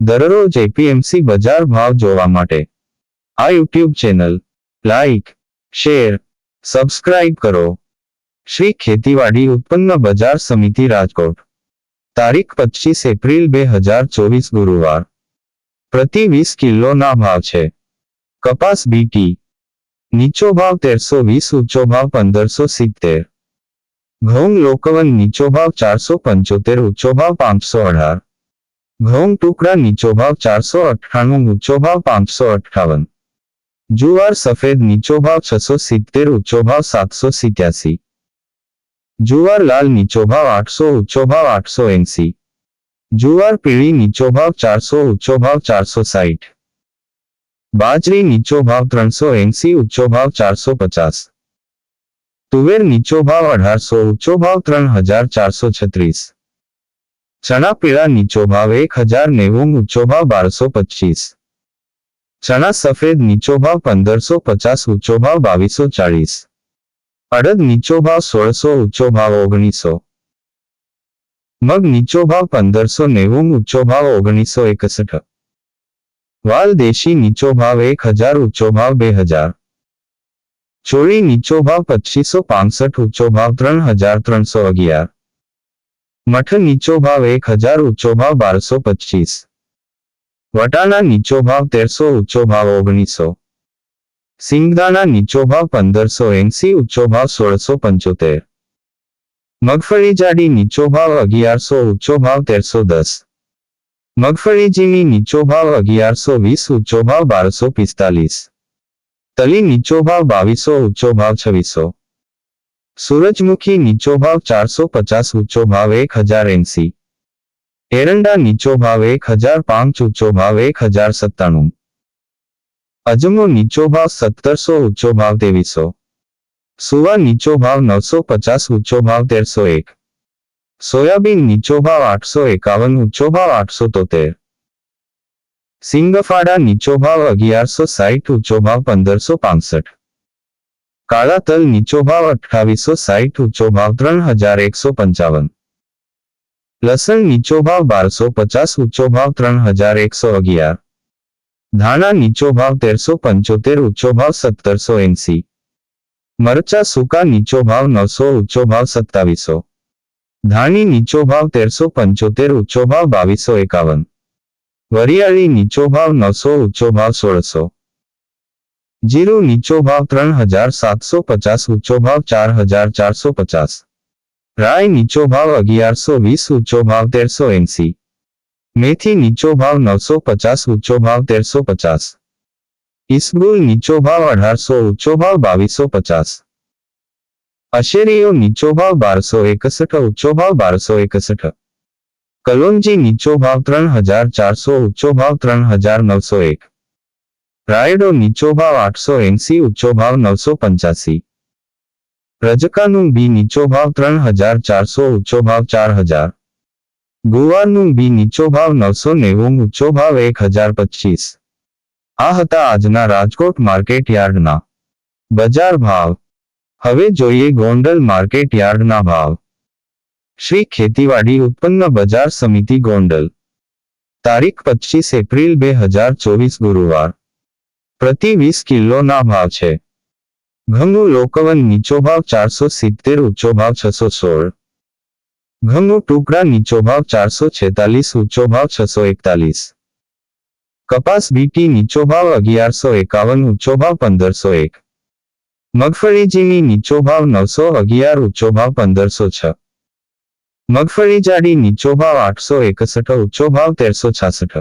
દરરોજ એપીએમસી બજાર ભાવ જોવા માટે. આ YouTube channel like share subscribe કરો. શ્રી ખેતીવાડી ઉત્પન્ન બજાર સમિતિ રાજકોટ. તારીખ પચીસ એપ્રિલ બે હજાર ચોવીસ ગુરુવાર. પ્રતિ વીસ કિલોના ભાવ છે. કપાસ બીટી નીચો ભાવ તેરસો વીસ, ઊંચો ભાવ પંદરસો સિત્તેર. ઘઉં લોકવન નીચો ભાવ ચારસો પંચોતેર, ઊંચો ભાવ પાંચસો અઢાર. ઘઉં ટુકડા નીચો ભાવ ચારસો અઠ્ઠાણું ઊંચો ભાવ પાંચસો અઠ્ઠાવન જુવાર સફેદ નીચો ભાવ છસો સિત્તેર ઊંચો ભાવ સાતસો સિત્યાસી જુવાર લાલ નીચો ભાવ આઠસો ઊંચો ભાવ આઠસો એંસી જુવાર પીળી નીચો ભાવ ચારસો ઊંચો ભાવ ચારસો સાઠ બાજરી નીચો ભાવ ત્રણસો એંસી ઊંચો ભાવ ચારસો પચાસ તુવેર નીચો ભાવ અઢારસો ઊંચો ભાવ ત્રણ હજાર ચારસો છત્રીસ ચણા પીળા નીચો ભાવ એક હજાર નેવું ઊંચો ભાવ બારસો પચીસ ચણા સફેદ નીચો ભાવ પંદરસો પચાસ ઊંચો ભાવ બાવીસો ચાળીસ અડદ નીચો ભાવ સોળસો ઊંચો ભાવ ઓગણીસો મગ નીચો ભાવ પંદરસો નેવું ઊંચો ભાવ ઓગણીસો એકસઠ વાલ દેશી નીચો ભાવ એક હજાર ઊંચો ભાવ બે હજાર ચોળી નીચો ભાવ પચીસો પાંસઠ ઊંચો ભાવ ત્રણ હજાર ત્રણસો અગિયાર મઠ નીચો ભાવ એક હજાર, ઊંચો ભાવ બારસો પચીસ. વટાણા નીચો ભાવ તેરસો, ઊંચો ભાવ ઓગણીસો. સિંગદાણા નીચો ભાવ પંદરસો એંસી, ઊંચો ભાવ સોળસો પંચોતેર. મગફળી જાડી નીચો ભાવ અગિયારસો, ઊંચો ભાવ તેરસો દસ. મગફળીજીની નીચો ભાવ અગિયારસો વીસ, ઊંચો ભાવ બારસો પિસ્તાલીસ. તલી નીચો ભાવ બાવીસો, ઊંચો ભાવ છવ્વીસો. સૂરજમુખી નીચો ભાવ ચારસો પચાસ, ઊંચો ભાવ એક હજાર એંસી. એરંડા નીચો ભાવ એક હજાર પાંચ, ઊંચો ભાવ એક હજાર સત્તાણું. અજમો નીચો ભાવ સત્તરસો, ઊંચો ભાવ ત્રેવીસો સુવા નીચો ભાવ નવસો પચાસ, ઊંચો ભાવ તેરસો એક. સોયાબીન નીચો ભાવ આઠસો એકાવન, ઊંચો ભાવ આઠસો તોતેર. સિંગફાડા નીચો ભાવ અગિયારસો સાઠ, ઊંચો ભાવ પંદરસો પાસઠ. કાળા તલ નીચો ભાવ અઠ્ઠાવીસો સાઠ ઊંચો ભાવ ત્રણ હજાર એકસો પંચાવન લસણ નીચો ભાવ બારસો પચાસ ઊંચો ભાવ ત્રણ હજાર એકસો અગિયાર ધાણા નીચો ભાવ તેરસો પંચોતેર ઊંચો ભાવ સત્તરસો એંસી મરચા સૂકા નીચો ભાવ નવસો ઊંચો ભાવ સત્તાવીસો ધાણી નીચો ભાવ તેરસો પંચોતેર ઊંચો ભાવ બાવીસો એકાવન વરિયાળી નીચો ભાવ નવસો ઊંચો ભાવ સોળસો જીરું નીચો ભાવ ત્રણ હજાર સાતસો પચાસ ઊંચો ભાવ ચાર હજાર ચારસો પચાસ રાય નીચો ભાવ અગિયારસો વીસ ઊંચો ભાવ તેરસો એંસી મેથી નીચો ભાવ નવસો પચાસ ઊંચો ભાવ તેરસો પચાસ ઇસબુલ નીચો ભાવ અઢારસો ઊંચો ભાવ બાવીસો પચાસ અશેરીઓ નીચો ભાવ બારસો એકસઠ ઊંચો ભાવ બારસો એકસઠ કલોંજી નીચો ભાવ ત્રણ હજાર ચારસો ઊંચો ભાવ ત્રણ હજાર નવસો એક રાયડો નીચો ભાવ આઠસો એંસી ઊંચો ભાવ નવસો પંચ્યાસી રજકાનું બી નીચો ભાવ ત્રણ હજાર ચારસો ઊંચો ભાવ ચાર હજાર ગુવારનું બી નીચો ભાવ નવસો નેવું ઊંચો ભાવ એક હજાર પચીસ આ હતા આજના રાજકોટ માર્કેટ યાર્ડના બજાર ભાવ હવે જોઈએ ગોંડલ માર્કેટ યાર્ડના ભાવ શ્રી ખેતીવાડી ઉત્પન્ન બજાર સમિતિ ગોંડલ તારીખ પચીસ એપ્રિલ બે હજાર ચોવીસ ગુરુવાર પ્રતિ વીસ કિલોના ભાવ છે. ઘઉંનું લોકવન નીચો ભાવ ચારસો સિત્તેર, ઊંચો ભાવ છસો સોળ. ઘઉંનું ટુકડા નીચો ભાવ ચારસો છેતાલીસ, ઊંચો ભાવ છસો એકતાલીસ. કપાસ બીટી નીચો ભાવ અગિયારસો એકાવન, ઊંચો ભાવ પંદરસો એક. મગફળીજીની નીચો ભાવ નવસો અગિયાર, ઊંચો ભાવ પંદરસો છ. મગફળી જાડી નીચો ભાવ આઠસો એકસઠ, ઊંચો ભાવ તેરસો છાસઠ.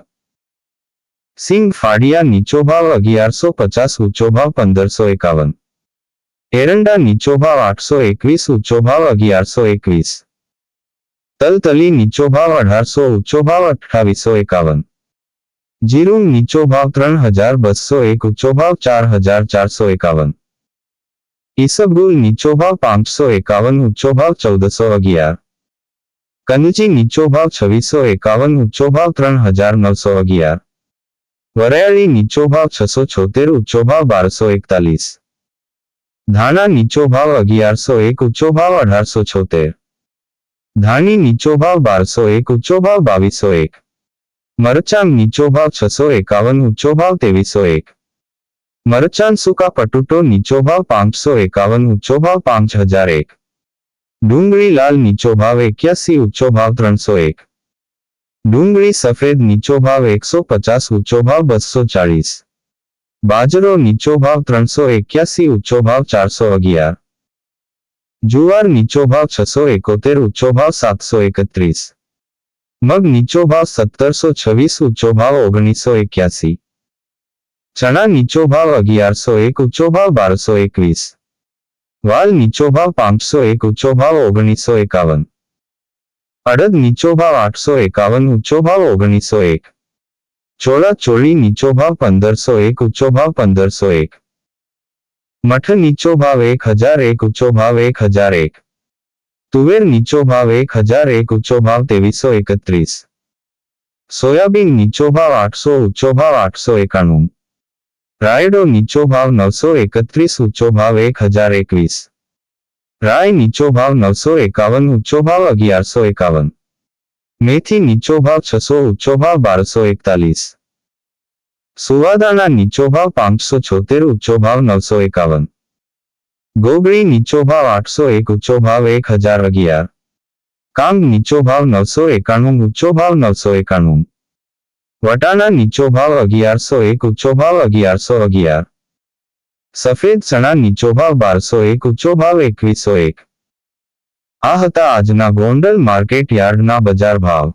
સિંગ ફાડિયા નીચો ભાવ અગિયારસો પચાસ ઊંચો ભાવ પંદરસો એકાવન એરંડા નીચો ભાવ આઠસો એકવીસ ઊંચો ભાવ અગિયારસો એકવીસ તલતલી નીચો ભાવ અઢારસો ઊંચો ભાવ અઠ્ઠાવીસો એકાવન જીરું નીચો ભાવ ત્રણ હજાર બસો એક ઊંચો ભાવ ચાર હજાર ચારસો એકાવન ઈસબગુલ નીચો ભાવ પાંચસો એકાવન ઊંચો ભાવ ચૌદસો અગિયાર કનજી નીચો ભાવ છવ્વીસો એકાવન ઊંચો ભાવ ત્રણ હજાર નવસો અગિયાર વરાયળી નીચો ભાવ છસો છોતેર, ઊંચો ભાવ બારસો એકતાલીસ. ધાણા નીચો ભાવ અગિયારસો એક, ઊંચો ભાવ અઢારસો છોતેર. ધાણી નીચો ભાવ બારસો એક, ઊંચો ભાવ બાવીસો એક. મરચાં નીચો ભાવ છસો એકાવન, ઊંચો ભાવ ત્રેવીસો એક. મરચાં સૂકા પટુટો નીચો ભાવ પાંચસો એકાવન, ઊંચો ભાવ પાંચ હજાર એક. ડુંગળી લાલ નીચો ભાવ એક્યાસી, ઊંચો ભાવ ત્રણસો એક. ડુંગળી સફેદ નીચો ભાવ એકસો પચાસ ઊંચો ભાવ બસો ચાળીસ બાજરો નીચો ભાવ ત્રણસો એક્યાસી ઊંચો ભાવ ચારસો અગિયાર જુવાર નીચો ભાવ છસો એકોતેર ઊંચો ભાવ સાતસો એકત્રીસ મગ નીચો ભાવ સત્તરસો છવ્વીસ ઊંચો ભાવ ઓગણીસો એક્યાસી ચણા નીચો ભાવ અગિયારસો એક ઊંચો ભાવ બારસો એકવીસ વાલ નીચો ભાવ પાંચસો એક ઊંચો ભાવ ઓગણીસો એકાવન અડદ નીચો ભાવ આઠસો એકાવન, ઊંચો ભાવ ઓગણીસો એક. ચોળા ચોળી નીચો ભાવ પંદરસો એક, ઊંચો ભાવ પંદરસો એક. મઠ નીચો ભાવ એક હજાર એક, ઊંચો ભાવ એક હજાર એક. તુવેર નીચો ભાવ એક હજાર એક, ઊંચો ભાવ ત્રેવીસો એકત્રીસ. સોયાબીન નીચો ભાવ આઠસો, ઊંચો ભાવ આઠસો એકાણું. રાયડો નીચો ભાવ નવસો એકત્રીસ, ઊંચો ભાવ એક હજાર એકવીસ. રાય નીચો ભાવ નવસો એકાવન, ઊંચો ભાવ અગિયારસો એકાવન. મેથી નીચો ભાવ છસો, ઊંચો ભાવ બારસો એકતાલીસ. સુવાદાના નીચો ભાવ પાંચસો છોતેર, ઊંચો ભાવ નવસો એકાવન. ગોગળી નીચો ભાવ આઠસો એક, ઊંચો ભાવ એક હજાર અગિયાર. કાંગ નીચો ભાવ નવસો એકાણું, ઊંચો ભાવ નવસો એકાણું. વટાણા નીચો ભાવ અગિયારસો એક, ઊંચો ભાવ અગિયારસો અગિયાર. સફેદ ચણા નીચો ભાવ બારસો એક, ઊંચો ભાવ એકવીસો એક. આ હતા આજના ગોંડલ માર્કેટ યાર્ડના બજાર ભાવ.